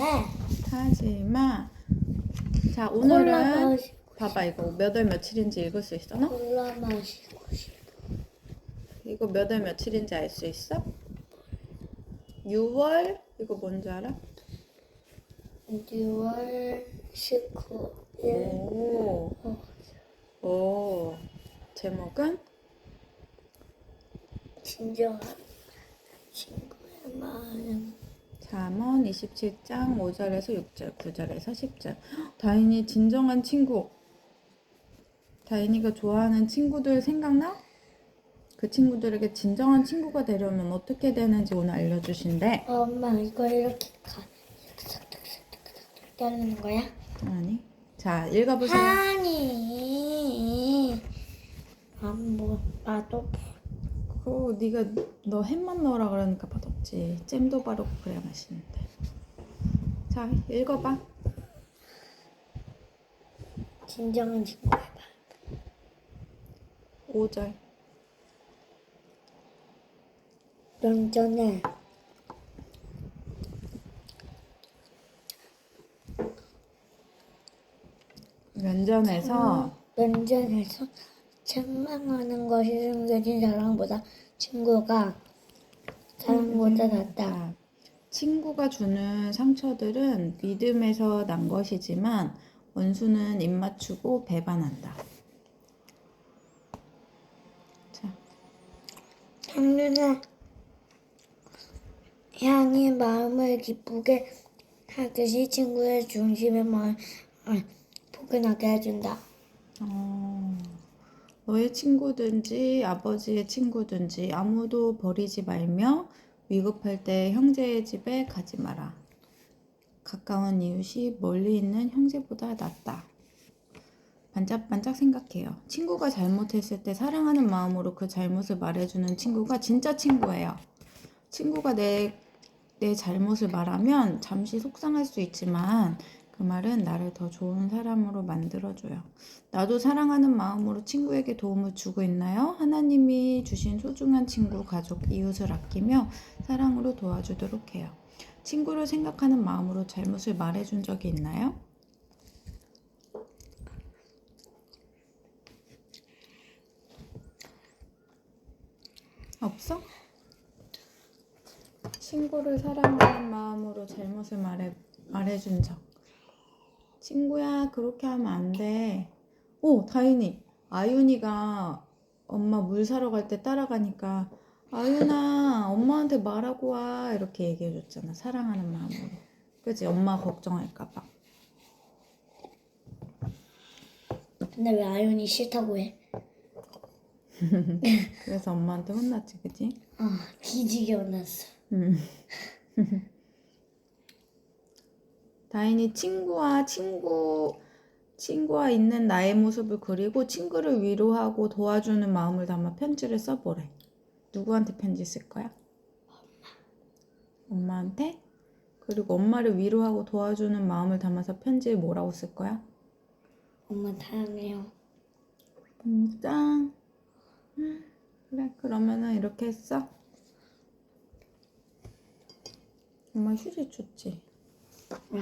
해. 타지마. 자 콜라 오늘은 마시고 봐봐 이거 몇 월 며칠인지 읽을 수 있어? 너? 콜라 마시고 싶어. 이거 몇 월 며칠인지 알 수 있어? 6월 이거 뭔지 알아? 6월 19일. 오. 오. 제목은 진정한 친구의 마음. 잠언 27장 5절에서 6절, 9절에서 10절. 다인이 진정한 친구. 다인이가 좋아하는 친구들 생각나? 그 친구들에게 진정한 친구가 되려면 어떻게 되는지 오늘 알려주신대. 엄마 이거 이렇게 가. 자르는 거야? 아니. 자, 읽어보세요. 아니. 안 뭐 나도 그거 네가 너 햄만 넣으라 그러니까 맛없 지. 잼도 바르고 그래야 맛있는데. 자, 읽어봐. 진정한 친구의 마음. 5절. 면전에 면전에서 면전에서 책망하는 것이 숨겨진 사랑보다 친구가 사랑보다 낫다. 자, 친구가 주는 상처들은 믿음에서 난 것이지만 원수는 입 맞추고 배반한다. 자, 한눈에 향이 마음을 기쁘게 하듯이 친구의 중심의 마음을 포근하게 해준다. 어, 너의 친구든지 아버지의 친구든지 아무도 버리지 말며 위급할 때 형제의 집에 가지 마라. 가까운 이웃이 멀리 있는 형제보다 낫다. 반짝반짝 생각해요. 친구가 잘못했을 때 사랑하는 마음으로 그 잘못을 말해주는 친구가 진짜 친구예요. 친구가 내, 내 잘못을 말하면 잠시 속상할 수 있지만 그 말은 나를 더 좋은 사람으로 만들어줘요. 나도 사랑하는 마음으로 친구에게 도움을 주고 있나요? 하나님이 주신 소중한 친구, 가족, 이웃을 아끼며 사랑으로 도와주도록 해요. 친구를 생각하는 마음으로 잘못을 말해준 적이 있나요? 없어? 친구를 사랑하는 마음으로 잘못을 말해, 말해준 적. 친구야, 그렇게 하면 안 돼. 오, 다인이. 아윤이가 엄마 물 사러 갈 때 따라가니까, 아윤아, 엄마한테 말하고 와. 이렇게 얘기해줬잖아. 사랑하는 마음으로. 그치? 엄마 걱정할까봐. 근데 왜 아윤이 싫다고 해? 그래서 엄마한테 혼났지, 그치? 아, 기지개 혼났어. 음. 다인이 친구와 친구 친구와 있는 나의 모습을 그리고 친구를 위로하고 도와주는 마음을 담아 편지를 써보래. 누구한테 편지 쓸 거야? 엄마한테? 그리고 엄마를 위로하고 도와주는 마음을 담아서 편지에 뭐라고 쓸 거야? 엄마 사랑해요. 음, 그래 그러면은 이렇게 했어? 엄마 휴지 줬지? 아,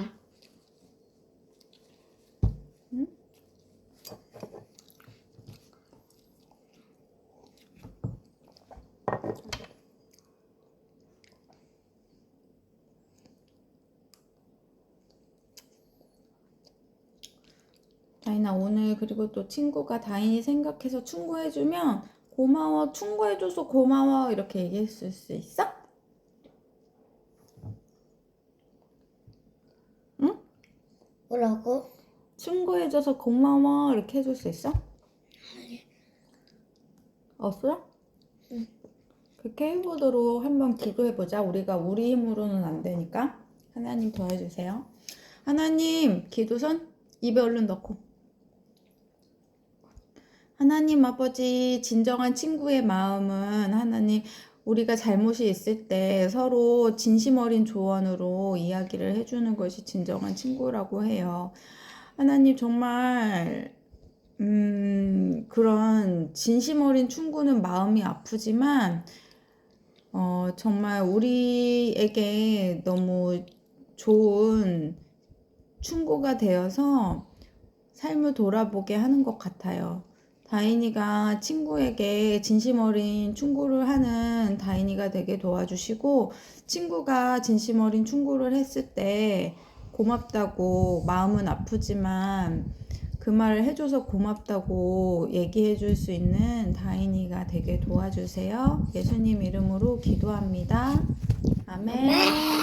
다인아 오늘 그리고 또 친구가 다인이 생각해서 충고해주면 고마워 충고해줘서 고마워 이렇게 얘기했을 수 있어? 응? 뭐라고? 충고해줘서 고마워 이렇게 해줄 수 있어? 없어? 응. 그렇게 해보도록 한번 기도해보자 우리가 우리 힘으로는 안 되니까 하나님 도와주세요 하나님 기도선 입에 얼른 넣고 하나님 아버지 진정한 친구의 마음은 하나님 우리가 잘못이 있을 때 서로 진심 어린 조언으로 이야기를 해주는 것이 진정한 친구라고 해요. 하나님 정말 음, 그런 진심 어린 충고는 마음이 아프지만 어, 정말 우리에게 너무 좋은 충고가 되어서 삶을 돌아보게 하는 것 같아요. 다인이가 친구에게 진심 어린 충고를 하는 다인이가 되게 도와주시고 친구가 진심 어린 충고를 했을 때 고맙다고 마음은 아프지만 그 말을 해줘서 고맙다고 얘기해 줄 수 있는 다인이가 되게 도와주세요. 예수님 이름으로 기도합니다. 아멘.